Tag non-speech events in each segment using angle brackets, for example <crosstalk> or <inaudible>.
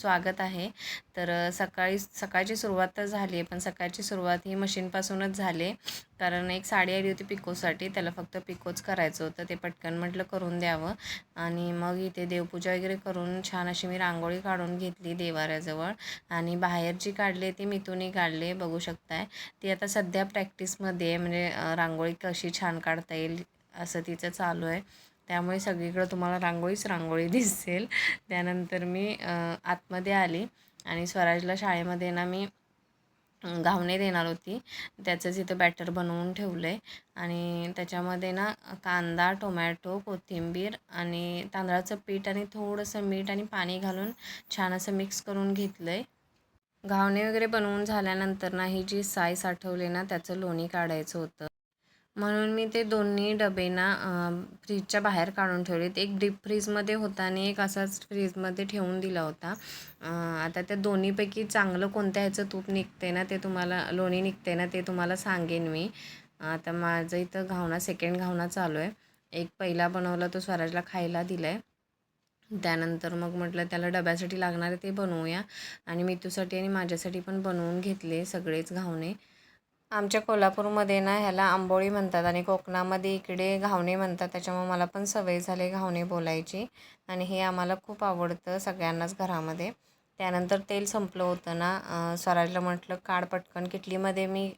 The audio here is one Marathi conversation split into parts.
स्वागत आहे. तर सकाळी सकाळची सुरुवात तर झाली आहे पण सकाळची सुरुवात ही मशीनपासूनच झाली कारण एक साडी आली होती पिकोसाठी त्याला फक्त पिकोच करायचं होतं ते पटकन म्हटलं करून द्यावं. आणि मग इथे देवपूजा वगैरे करून छान अशी मी रांगोळी काढून घेतली देवाऱ्याजवळ. आणि बाहेर जी काढली ती मिथुनी काढली बघू शकताय. ती आता सध्या प्रॅक्टिसमध्ये आहे म्हणजे रांगोळी कशी छान काढता येईल असं तिचं चालू आहे. त्यामुळे सगळीकडं तुम्हाला रांगोळीच रांगोळी <laughs> दिसेल. त्यानंतर मी आतमध्ये आली आणि स्वराजला शाळेमध्ये ना मी घावणे देणार होती. त्याचंच इथं बॅटर बनवून ठेवलं आहे आणि त्याच्यामध्ये ना कांदा टोमॅटो कोथिंबीर आणि तांदळाचं पीठ आणि थोडंसं मीठ आणि पाणी घालून छान असं मिक्स करून घेतलं आहे घावणे वगैरे बनवून झाल्यानंतर ना ही जी साय साठवली ना त्याचं लोणी काढायचं होतं. म्हणून मी ते दोन्ही डबे ना फ्रीजच्या बाहेर काढून ठेवलेत. एक डीप फ्रीजमध्ये होता आणि एक असाच फ्रीजमध्ये ठेवून दिला होता. आता त्या दोन्हीपैकी चांगलं कोणत्या ह्याचं तूप निघते ना ते तुम्हाला लोणी निघते ना ते तुम्हाला सांगेन मी. आता माझं इथं घावणा सेकंड घावणा चालू आहे. एक पहिला बनवला तो स्वराजला खायला दिला आहे त्यानंतर मग म्हटलं त्याला डब्यासाठी लागणारे ते बनवूया. आणि मितूसाठी आणि माझ्यासाठी पण बनवून घेतले सगळेच घावणे. आमच्या कोल्हापूरमध्ये ना ह्याला आंबोळी म्हणतात आणि कोकणामध्ये इकडे घावणे म्हणतात. त्याच्यामुळे मला पण सवय झाली घावणे बोलायची. आणि हे आम्हाला खूप आवडतं सगळ्यांनाच घरामध्ये. त्यानंतर तेल संपलं होतं ना स्वराजला म्हटलं काढ पटकन किटलीमध्ये मी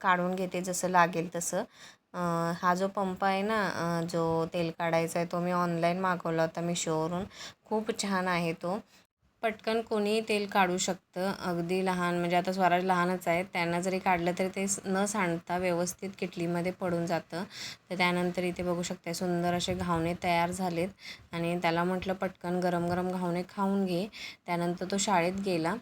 काढून घेते जसं लागेल तसं. हा जो पंप आहे ना जो तेल काढायचा आहे तो मी ऑनलाईन मागवला होता मिशोवरून. खूप छान आहे तो. पटकन कोणीही तेल काढू शकतं. अगदी लहान म्हणजे आता स्वराज लहानच आहे त्यांना जरी काढलं तरी ते स- न सांडता व्यवस्थित किटलीमध्ये पडून जातं. तर त्यानंतर इथे बघू शकते सुंदर असे घावणे तयार झालेत. आणि त्याला म्हटलं पटकन गरम गरम घावणे खाऊन घे. त्यानंतर तो शाळेत गेला.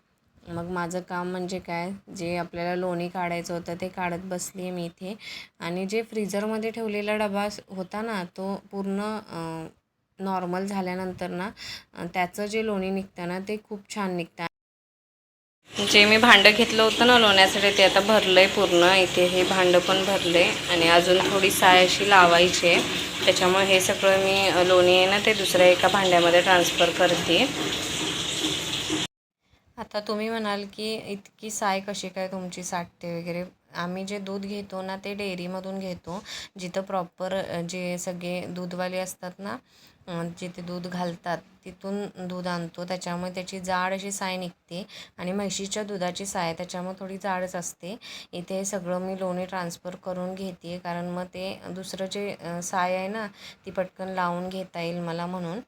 मग माझं काम म्हणजे काय? जे आपल्याला लोणी काढायचं होतं ते काढत बसली आहे मी इथे. आणि जे फ्रीझरमध्ये ठेवलेला डबा होता ना तो पूर्ण नॉर्मल झाल्यानंतर ना त्याचं जे लोणी निघतं ना ते खूप छान निघतं. जे मी भांडं घेतलं होतं ना लोण्यासाठी ते आता भरलं आहे पूर्ण. इथे हे भांडं पण भरलं आहे आणि अजून थोडी साय अशी लावायची आहे. त्याच्यामुळे हे सगळं मी लोणी आहे ना ते दुसऱ्या एका भांड्यामध्ये ट्रान्सफर करते. आता तुम्ही म्हणाल की इतकी साय कशी काय तुमची साठते वगैरे? आम्ही जे दूध घेतो ना ते डेअरीमधून घेतो. जिथं प्रॉपर जे सगळे दूधवाले असतात ना जिथे दूध घालतात तिथून दूध आणतो. त्याच्यामुळे त्याची जाड अशी साय निघते आणि म्हशीच्या दुधाची साय त्याच्यामुळे थोडी जाडच असते. इथे सगळं मी लोणी ट्रान्सफर करून घेते कारण मग ते दुसरं जे साय आहे ना ती पटकन लावून घेता येईल मला म्हणून.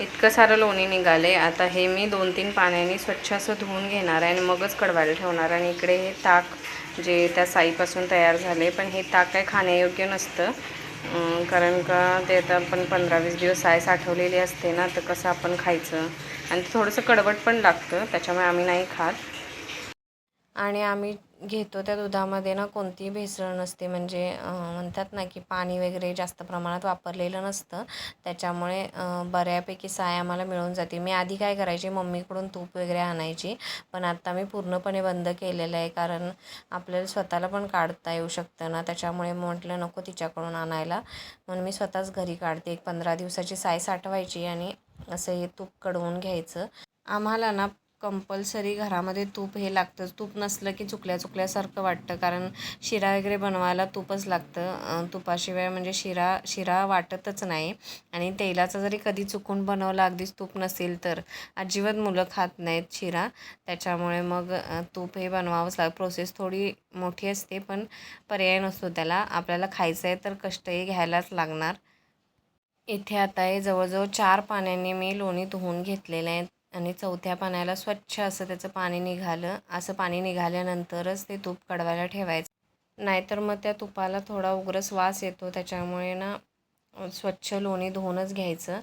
इतकं सारं लोणी निघाले आता हे मी दोन तीन पाण्याने स्वच्छ असं धुवून घेणार आहे आणि मगच कडवायला ठेवणार आणि इकडे हे ताक जे त्या साईपासून तयार झाले पण हे ताक काय खाण्यायोग्य नसतं. कारण का ते आता आपण पंधरा वीस दिवस साय साठवलेली असते ना तर कसं आपण खायचं? आणि ते थोडंसं कडवट पण लागतं त्याच्यामुळे आम्ही नाही खात. आणि आम्ही घेतो त्या दुधामध्ये ना कोणतीही भेसळ नसते. म्हणजे म्हणतात ना की पाणी वगैरे जास्त प्रमाणात वापरलेलं नसतं. त्याच्यामुळे बऱ्यापैकी साय आम्हाला मिळून जाते. मी आधी काय करायची मम्मीकडून तूप वगैरे आणायची. पण आता मी पूर्णपणे बंद केलेलं आहे. कारण आपल्याला स्वतःला पण काढता येऊ शकतं ना. त्याच्यामुळे म्हटलं नको तिच्याकडून आणायला. म्हणून मी स्वतःच घरी काढते. एक पंधरा दिवसाची साय साठवायची आणि असं हे तूप कडवून घ्यायचं. आम्हाला ना कंपल्सरी घरामध्ये तूप हे लागतंच तूप नसलं की चुकल्या चुकल्यासारखं वाटतं. कारण शिरा वगैरे बनवायला तूपच लागतं. तुपाशिवाय म्हणजे शिरा शिरा वाटतच नाही. आणि तेलाचा जरी कधी चुकून बनवला अगदीच तूप नसेल तर. अजिबात मुलं खात नाहीत शिरा. त्याच्यामुळे मग तूप हे बनवावंच लाग प्रोसेस थोडी मोठी असते पण पर्याय नसतो त्याला. आपल्याला खायचं आहे तर कष्टही घ्यायलाच लागणार. इथे आता हे जवळजवळ चार पाण्याने मी लोणी धुवून घेतलेलं आहे आणि चौथ्या पाण्याला स्वच्छ असं त्याचं पाणी निघालं. असं पाणी निघाल्यानंतरच ते तूप कडवायला ठेवायचं. नाहीतर मग त्या तुपाला थोडा उग्रच वास येतो. त्याच्यामुळे ना स्वच्छ लोणी धुवूनच घ्यायचं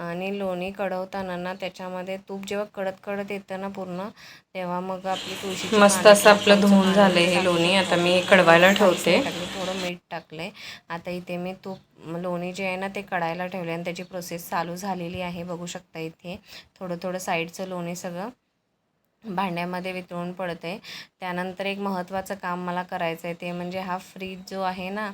आणि लोणी कडवताना ना त्याच्यामध्ये तूप जेव्हा कडत कडत येतं ना पूर्ण तेव्हा मग आपली तुळशीची मस्त असं आपलं धुवून झालंय हे टाकली लोणी. आता मी. कडवायला ठेवते. टाकली, थोडं मीठ टाकलंय आता इथे मी तूप लोणी जे आहे ना ते कडायला ठेवले आणि त्याची प्रोसेस चालू झालेली आहे बघू शकता इथे थोडं थोडं साईडचं लोणी सगळं भांड्यामध्ये वितळून पडतं आहे त्यानंतर एक महत्त्वाचं काम मला करायचं आहे ते म्हणजे हा फ्रीज जो आहे ना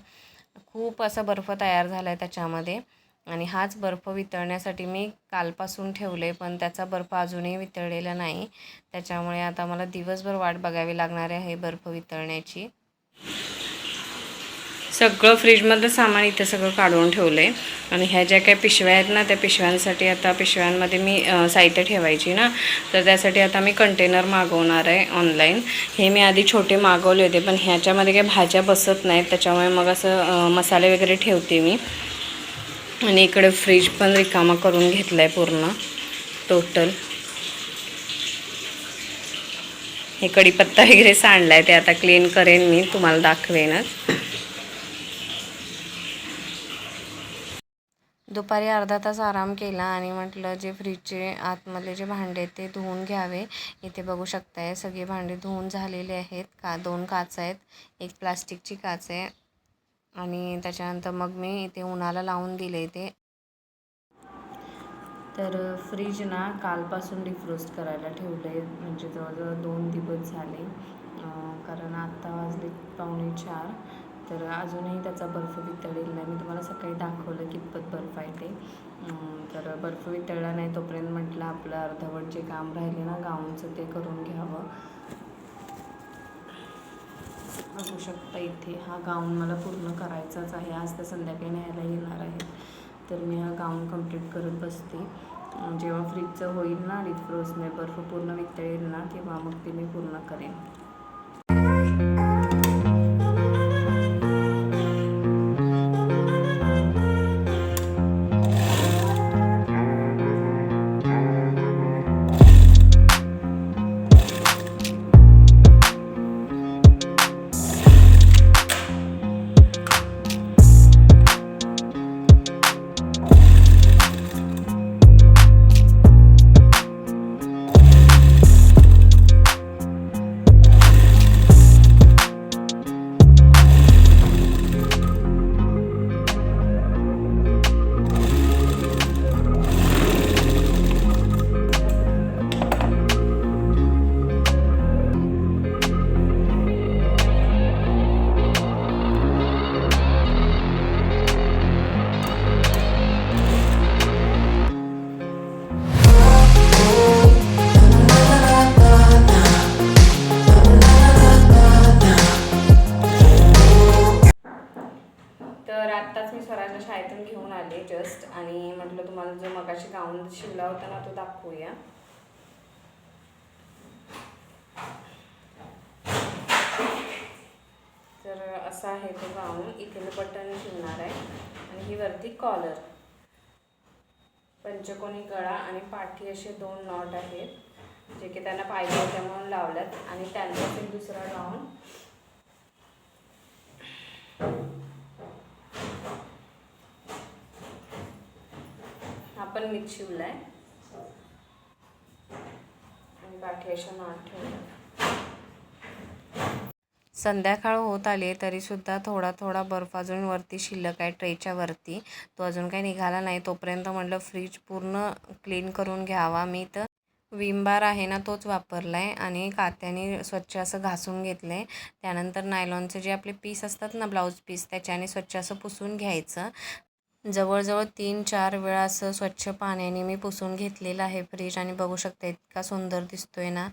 खूप असा बर्फ तयार झाला आहे त्याच्यामध्ये. आणि हाच बर्फ वितळण्यासाठी मी कालपासून ठेवले पण त्याचा बर्फ अजूनही वितळलेला नाही. त्याच्यामुळे आता मला दिवसभर वाट बघावी लागणार आहे बर्फ वितळण्याची. सगळं फ्रीजमधलं सामान इथं सगळं काढून ठेवलं आहे आणि ह्या ज्या काही पिशव्या आहेत ना त्या पिशव्यांसाठी आता पिशव्यांमध्ये मी साहित्य ठेवायची ना. तर त्यासाठी आता मी कंटेनर मागवणार आहे ऑनलाईन हे मी आधी छोटे मागवले होते पण ह्याच्यामध्ये काही भाज्या बसत नाहीत. त्याच्यामुळे मग असं मसाले वगैरे ठेवते मी. आणि इकडे फ्रीज पण रिकामा करून घेतला आहे पूर्ण टोटल हे कढीपत्ता वगैरे सांडला आहे ते आता क्लीन करेन मी तुम्हाला दाखवेनच. दुपारी अर्धा तास आराम केला आणि म्हटलं जे फ्रीजचे आतमधले जे भांडे आहेत ते धुवून घ्यावे. इथे बघू शकताय सगळे भांडे धुवून झालेले आहेत. का दोन काच आहेत. एक प्लास्टिकची काच आहे आणि त्याच्यानंतर मग मी इथे उन्हाला लावून दिले ते. तर फ्रीज ना कालपासून डिफ्रोस्ट करायला ठेवलं आहे म्हणजे जवळजवळ दोन दिवस झाले. कारण आत्ता वाजले पावणे चार. तर अजूनही त्याचा बर्फ वितळलेला नाही. मी तुम्हाला सकाळी दाखवलं कितपत बर्फ आहे ते. तर बर्फ वितळला नाही तोपर्यंत म्हटलं आपलं अर्धवट जे काम राहिले ना गाऊनचं ते करून घ्यावं. बघू शकता इथे हा गाऊन मला पूर्ण करायचाच आहे. आज तर संध्याकाळी न्यायला येणार आहे. तर मी हा गाऊन कंप्लीट करत बसते. जेव्हा फ्रीजचं होईल ना डिफ्रोस्टने बर्फ पूर्ण वितळेल ना तेव्हा मग ते मी पूर्ण करेन. मगाशी गाऊन शिवला होता ना तो दाखवूया. तर असा आहे तो गाऊन. इथे बटन शिवणार आहे. आणि ही वरती कॉलर पंचकोनी गळा आणि पाठी असे दोन नॉट आहेत जे की त्यांना पाहिजे होत्या म्हणून लावल्यात. आणि त्यांचा एक दुसरा गाऊन. पण मीच शिवला आहे बाकी अशा नॉट ठेवल्या. संध्याकाळ होत आली तरीसुद्धा थोडा थोडा बर्फ अजून वरती शिल्लक आहे ट्रेच्या वरती. तो अजून काही निघाला नाही तोपर्यंत म्हटलं फ्रीज पूर्ण क्लीन करून घ्यावा. मी तर विम बार आहे ना तोच वापरला आहे आणि कात्याने स्वच्छ असं घासून घेतलं आहे त्यानंतर नायलॉनचे जे आपले पीस असतात ना ब्लाऊज पीस त्याच्याने स्वच्छ असं पुसून घ्यायचं. जवळजवळ तीन चार वेळा असं स्वच्छ पाण्याने मी पुसून घेतलेलं आहे फ्रीज आणि बघू शकता इतका सुंदर दिसतोय ना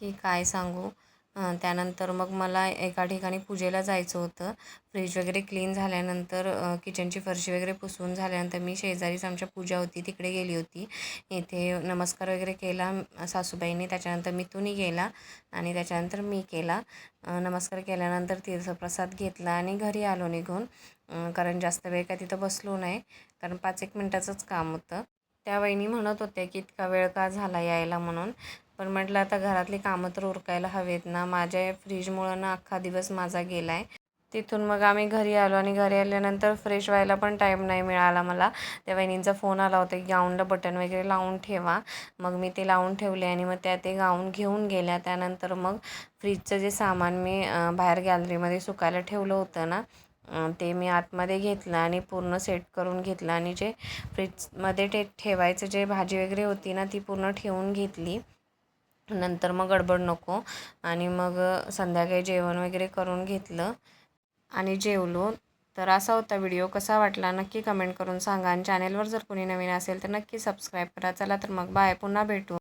की काय सांगू. त्यानंतर मग मला एका ठिकाणी पूजेला जायचं होतं. फ्रीज वगैरे क्लीन झाल्यानंतर किचनची फरशी वगैरे पुसून झाल्यानंतर मी शेजारीच आमच्या पूजा होती तिकडे गेली होती. इथे नमस्कार वगैरे केला सासूबाईने सासूबाईंनी त्याच्यानंतर मिथुनी गेला आणि त्याच्यानंतर मी केला. नमस्कार केल्यानंतर तीर्थप्रसाद घेतला आणि घरी आलो निघून. कारण जास्त वेळ काय तिथं बसलो नाही कारण पाच एक मिनटाचंच काम होतं. त्या वहिनी म्हणत होत्या की इतका वेळ का झाला यायला म्हणून? पण म्हटलं आता घरातली कामं तर उरकायला हवेत ना. माझ्या फ्रीजमुळं ना अख्खा दिवस माझा गेला आहे तिथून मग आम्ही घरी आलो आणि घरी आल्यानंतर फ्रेश व्हायला पण टाईम नाही मिळाला मला. त्या वहिनींचा फोन आला होता की गाऊनला बटन वगैरे लावून ठेवा. मग मी ते लावून ठेवले आणि मग त्या ते गाऊन घेऊन गेल्या. त्यानंतर मग फ्रीजचं जे सामान मी बाहेर गॅलरीमध्ये सुकायला ठेवलं होतं ना ते मी आतमध्ये घेतलं आणि पूर्ण सेट करून घेतलं. आणि जे फ्रीजमध्ये ते ठेवायचं जे भाजी वगैरे होती ना ती पूर्ण ठेवून घेतली. नंतर मग गडबड नको. आणि मग संध्याकाळी जेवण वगैरे करून घेतलं आणि जेवलो. तर असा होता व्हिडिओ. कसा वाटला नक्की कमेंट करून सांगा. आणि चॅनेलवर जर कोणी नवीन असेल तर नक्की सबस्क्राईब करा. चला तर मग बाय पुन्हा भेटू.